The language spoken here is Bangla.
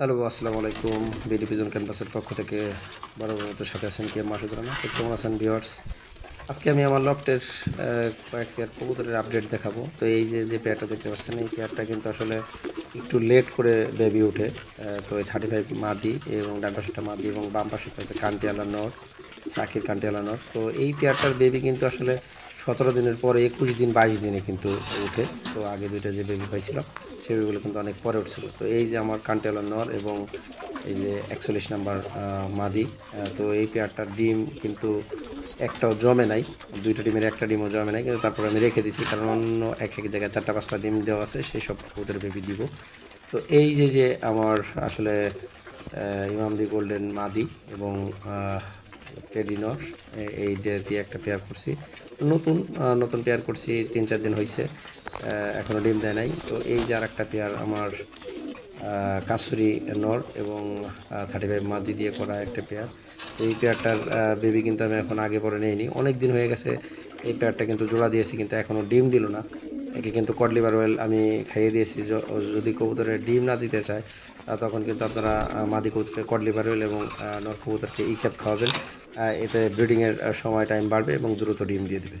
হ্যালো, আসসালামু আলাইকুম। বিডি পিজন ক্যাম্পাসের পক্ষ থেকে মতো সাথে আছেন কে? মাসুদ রানা। কেমন আছেন ভিওয়ার্স আজকে আমি আমার লফটের কয়েক পেয়ার কবুতরের আপডেট দেখাবো। তো এই যে যে পেয়ারটা দেখতে পাচ্ছেন, এই পেয়ারটা কিন্তু আসলে একটু লেট করে বেবি উঠে তো এই থার্টি ফাইভ মাদি এবং ডান পাশেটা মাদি এবং বাম পাশে পাশে কান্টিয়ালা নর। সাকির কান্টিয়ালা নর তো এই পেয়ারটার বেবি কিন্তু আসলে সতেরো দিনের পরে একুশ দিন, বাইশ দিনে কিন্তু উঠে তো আগে দুইটা যে বেবি পাইছিলাম সেগুলো কিন্তু অনেক পরে উঠছিল। তো এই যে আমার কান্টেলা নর এবং এই যে একচল্লিশ নাম্বার মাদি তো এই পেয়ারটার ডিম কিন্তু একটাও জমে নাই। দুইটা ডিমের একটা ডিমও জমে নাই। কিন্তু তারপর আমি রেখে দিছি কারণ অন্য এক এক জায়গায় চারটা, পাঁচটা ডিম দেওয়া আছে, সেই সব ওদের বেবি দিব। তো এই যে যে আমার আসলে ইমামদি গোল্ডেন মাদি এবং আহ, টেডিনর এই দিয়ে একটা পেয়ার করছি। নতুন নতুন পেয়ার করছি তিন চার দিন হয়েছে এখনও ডিম দেয় নাই। তো এই যে আর একটা পেয়ার আমার কাসুরি নর এবং থার্টি ফাইভ মাদি দিয়ে করা একটা পেয়ার এই পেয়ারটার বেবি কিন্তু আমি এখন আগে পরে নিইনি। অনেক দিন হয়ে গেছে এই পেয়ারটা কিন্তু জোড়া দিয়েছি কিন্তু এখনও ডিম দিল না। একে কিন্তু কড লিভার অয়েল আমি খাইয়ে দিয়েছি। যদি কবুতরের ডিম না দিতে চায় তখন কিন্তু আপনারা মাদি কবুতরকে কডলিভার অয়েল এবং নর কবুতরকে ই ক্যাপ খাওয়াবেন এতে ব্রিডিংয়ের সময় টাইম বাড়বে এবং দ্রুত ডিম দিয়ে দেবে।